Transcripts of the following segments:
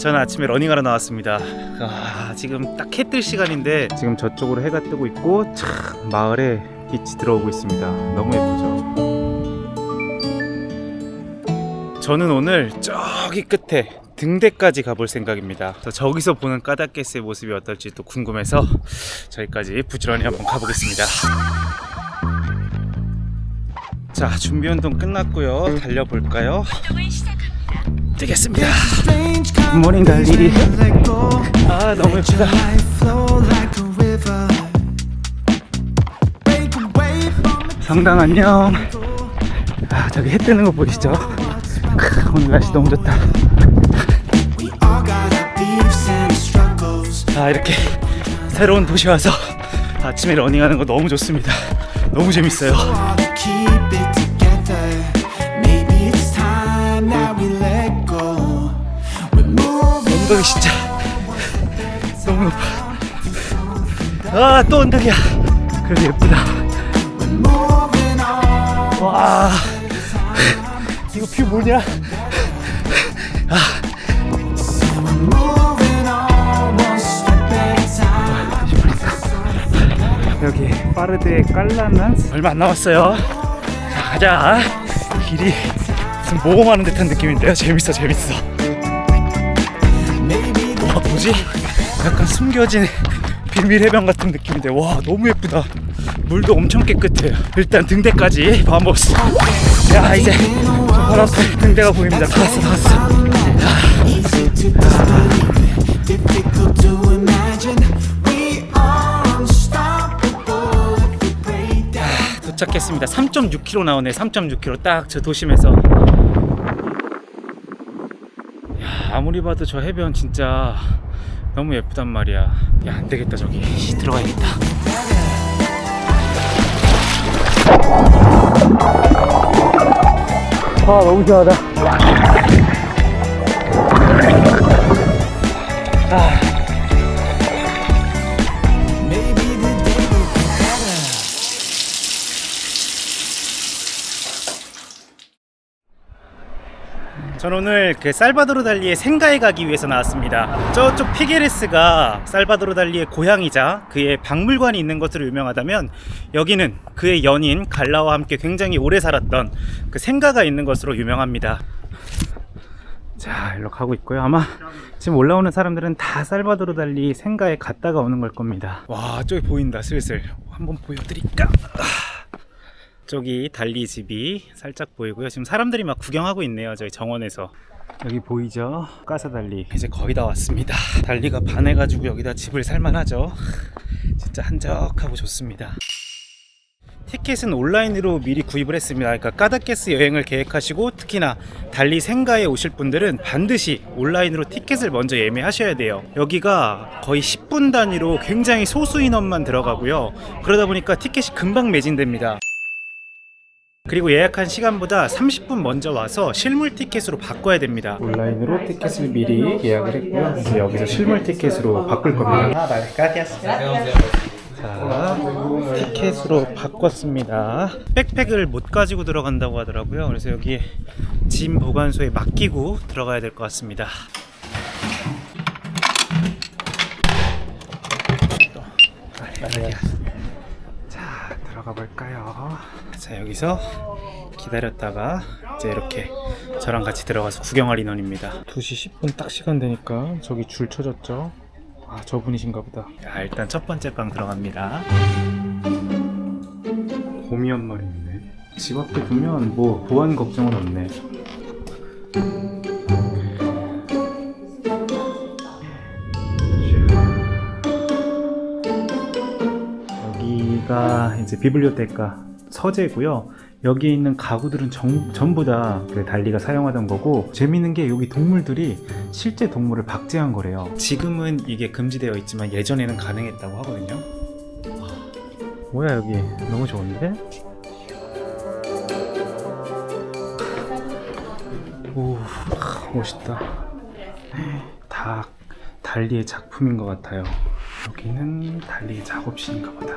저는 아침에 러닝하러 나왔습니다. 아, 지금 딱 해 뜰 시간인데 지금 저쪽으로 해가 뜨고 있고 참 마을에 빛이 들어오고 있습니다. 너무 예쁘죠? 저는 오늘 저기 끝에 등대까지 가볼 생각입니다. 저기서 보는 까닭게스의 모습이 어떨지 또 궁금해서 저기까지 부지런히 한번 가보겠습니다. 자, 준비 운동 끝났고요. 달려볼까요? 뛰겠습니다. 굿모닝 달리. 아, 너무 예쁘다. 성당 안녕. 아, 저기 해 뜨는 거 보이시죠? 크, 오늘 날씨 너무 좋다. 아, 이렇게 새로운 도시 와서 아침에 러닝하는 거 너무 좋습니다. 너무 재밌어요. 언덕이 진짜 너무 높아. 아, 또 언덕이야. 그래도 예쁘다. 와, 이거 뷰 뭐냐? 여기 파르데 깔라난 얼마 안 남았어요. 자, 가자. 길이 무슨 모험하는 듯한 느낌인데요. 재밌어, 재밌어. 와, 뭐지? 약간 숨겨진 비밀 해변 같은 느낌인데 와 너무 예쁘다. 물도 엄청 깨끗해요. 일단 등대까지 바모스. 야 이제 저 바로 앞에 등대가 보입니다. 다 왔어, 다 왔어. 도착했습니다. 3.6km 나오네. 3.6km 딱 저 도심에서. 야, 아무리 봐도 저 해변 진짜 너무 예쁘단 말이야. 야, 안 되겠다. 저기 씨, 들어가야겠다. 아, 너무 시원하다. 저 는 오늘 그 살바도르 달리의 생가에 가기 위해서 나왔습니다. 저쪽 피게레스가 살바도르 달리의 고향이자 그의 박물관이 있는 것으로 유명하다면 여기는 그의 연인 갈라와 함께 굉장히 오래 살았던 그 생가가 있는 것으로 유명합니다. 자, 일로 가고 있고요. 아마 지금 올라오는 사람들은 다 살바도르 달리 생가에 갔다가 오는 걸 겁니다. 와, 저기 보인다. 슬슬 한번 보여드릴까? 저기 달리 집이 살짝 보이고요. 지금 사람들이 막 구경하고 있네요. 저희 정원에서. 여기 보이죠? 까사 달리. 이제 거의 다 왔습니다. 달리가 반해가지고 여기다 집을 살만하죠. 진짜 한적하고 좋습니다. 티켓은 온라인으로 미리 구입을 했습니다. 그러니까 까다케스 여행을 계획하시고 특히나 달리 생가에 오실 분들은 반드시 온라인으로 티켓을 먼저 예매하셔야 돼요. 여기가 거의 10분 단위로 굉장히 소수 인원만 들어가고요. 그러다 보니까 티켓이 금방 매진됩니다. 그리고 예약한 시간보다 30분 먼저 와서 실물 티켓으로 바꿔야 됩니다. 온라인으로 티켓을 미리 예약을 했고요. 이제 여기서 실물 티켓으로 바꿀 겁니다. 자, 티켓으로 바꿨습니다. 백팩을 못 가지고 들어간다고 하더라고요. 그래서 여기 짐 보관소에 맡기고 들어가야 될 것 같습니다. 자, 들어가 볼까요? 자, 여기서 기다렸다가 이제 이렇게 저랑 같이 들어가서 구경할 인원입니다. 2시 10분 딱 시간 되니까 저기 줄 쳐졌죠? 아, 저분이신가 보다. 자, 일단 첫 번째 방 들어갑니다. 곰이 한 마리 있네. 집 앞에 두면 뭐 보안 걱정은 없네. 여기가 이제 비블리오테카 서재고요. 여기 있는 가구들은 정- 전부 다 그 달리가 사용하던 거고 재밌는 게 여기 동물들이 실제 동물을 박제한 거래요. 지금은 이게 금지되어 있지만 예전에는 가능했다고 하거든요. 와, 뭐야 여기 너무 좋은데? 오 아, 멋있다. 다 달리의 작품인 것 같아요. 여기는 달리의 작업실인가 보다.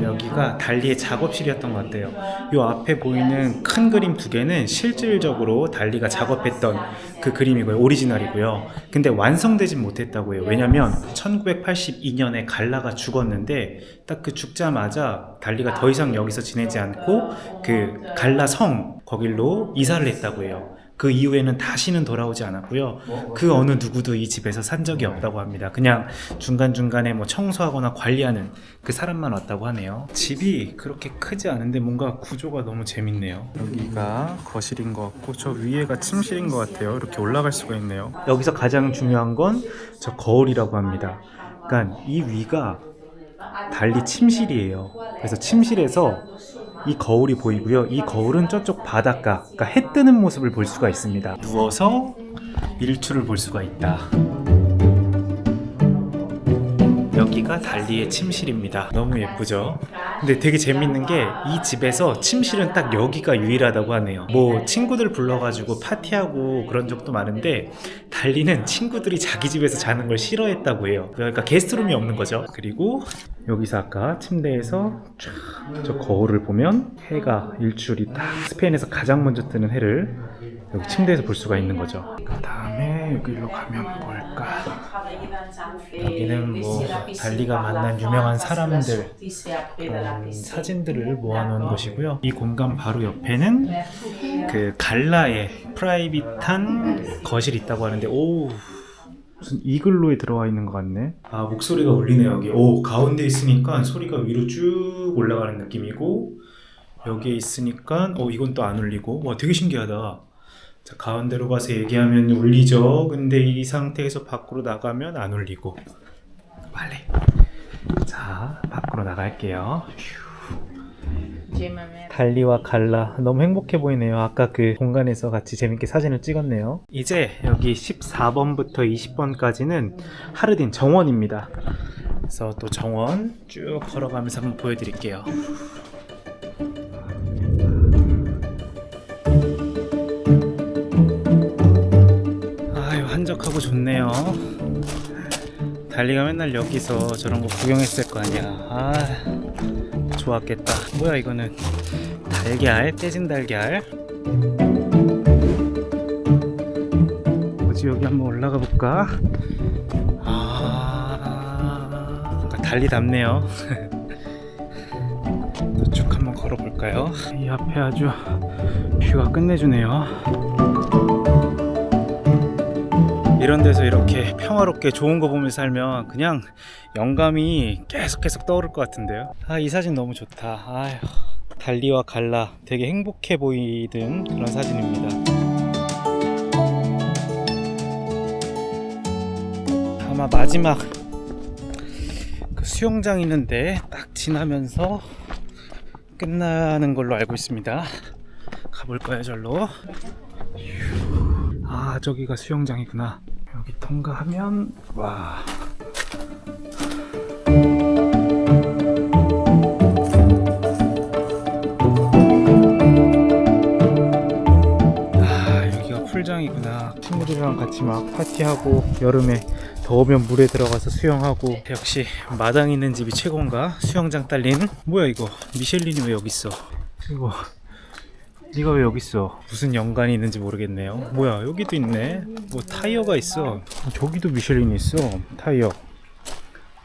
여기가 달리의 작업실이었던 것 같아요. 요 앞에 보이는 큰 그림 두 개는 실질적으로 달리가 작업했던 그 그림이고요. 오리지널이고요. 근데 완성되진 못했다고 해요. 왜냐면 1982년에 갈라가 죽었는데 딱 그 죽자마자 달리가 더 이상 여기서 지내지 않고 그 갈라 성 거길로 이사를 했다고 해요. 그 이후에는 다시는 돌아오지 않았고요. 그 어느 누구도 이 집에서 산 적이 없다고 합니다. 그냥 중간중간에 뭐 청소하거나 관리하는 그 사람만 왔다고 하네요. 집이 그렇게 크지 않은데 뭔가 구조가 너무 재밌네요. 여기가 거실인 것 같고 저 위에가 침실인 것 같아요. 이렇게 올라갈 수가 있네요. 여기서 가장 중요한 건 저 거울이라고 합니다. 그러니까 이 위가 달리 침실이에요. 그래서 침실에서 이 거울이 보이고요. 이 거울은 저쪽 바닷가, 그러니까 해 뜨는 모습을 볼 수가 있습니다. 누워서 일출을 볼 수가 있다. 여기가 달리의 침실입니다. 너무 예쁘죠? 근데 되게 재밌는 게 이 집에서 침실은 딱 여기가 유일하다고 하네요. 뭐 친구들 불러가지고 파티하고 그런 적도 많은데 달리는 친구들이 자기 집에서 자는 걸 싫어했다고 해요. 그러니까 게스트룸이 없는 거죠. 그리고 여기서 아까 침대에서 쫙저 거울을 보면 해가 일출이 딱 스페인에서 가장 먼저 뜨는 해를 여기 침대에서 볼 수가 있는 거죠. 그 다음에 여기로 가면 뭘까? 여기는 뭐 달리가 만난 유명한 사람들 그런 사진들을 모아놓은 곳이고요. 이 공간 바로 옆에는 그 갈라의 프라이빗한 거실이 있다고 하는데 오 무슨 이글로에 들어와 있는 것 같네. 아 목소리가 울리네요 여기. 오 가운데 있으니까 소리가 위로 쭉 올라가는 느낌이고 여기에 있으니까 어 이건 또 안 울리고 와 되게 신기하다. 자 가운데로 가서 얘기하면 울리죠. 근데 이 상태에서 밖으로 나가면 안 울리고 빨리. 자 밖으로 나갈게요. 휴. 달리와 갈라 너무 행복해 보이네요. 아까 그 공간에서 같이 재밌게 사진을 찍었네요. 이제 여기 14번부터 20번까지는 하르딘 정원입니다. 그래서 또 정원 쭉 걸어가면서 한번 보여드릴게요. 한적하고 좋네요. 달리가 맨날 여기서 저런 거 구경했을 거 아니야. 아 좋았겠다. 뭐야 이거는 달걀 깨진 달걀. 뭐지 여기 한번 올라가 볼까? 아 달리답네요. 또쭉 한번 걸어볼까요? 이 앞에 아주 뷰가 끝내주네요. 이런 데서 이렇게 평화롭게 좋은 거 보며 살면 그냥 영감이 계속 계속 떠오를 것 같은데요. 아, 이 사진 너무 좋다. 아휴. 달리와 갈라 되게 행복해 보이던 그런 사진입니다. 아마 마지막 그 수영장 있는데 딱 지나면서 끝나는 걸로 알고 있습니다. 가볼까요, 절로? 아 저기가 수영장이구나. 여기 통과하면 와. 아, 여기가 풀장이구나. 친구들이랑 같이 막 파티하고 여름에 더우면 물에 들어가서 수영하고. 역시 마당 있는 집이 최고인가? 수영장 딸린? 뭐야 이거? 미셸린이 왜 여기 있어? 이거 네가 왜 여기 있어? 무슨 연관이 있는지 모르겠네요. 뭐야 여기도 있네. 뭐 타이어가 있어. 어, 저기도 미쉐린이 있어. 타이어.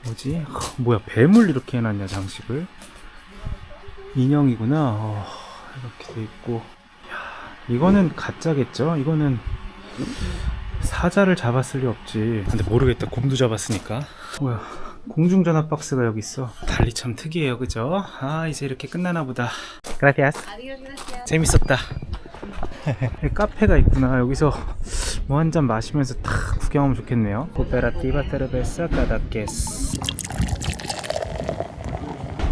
뭐지? 하, 뭐야 뱀을 이렇게 해놨냐 장식을? 인형이구나. 어, 이렇게 돼 있고. 야, 이거는 가짜겠죠? 이거는 사자를 잡았을 리 없지. 근데 모르겠다. 곰도 잡았으니까. 뭐야? 공중전화 박스가 여기 있어. 달리 참 특이해요, 그죠? 아 이제 이렇게 끝나나 보다. Gracias. 재밌었다. 카페가 있구나. 여기서 뭐 한 잔 마시면서 탁 구경하면 좋겠네요. 코페라티바 테르베사 까다케스.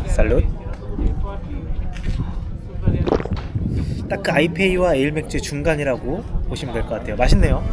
살룻. 딱그 아이페이와 에일 맥주의 중간이라고 보시면 될 것 같아요. 맛있네요.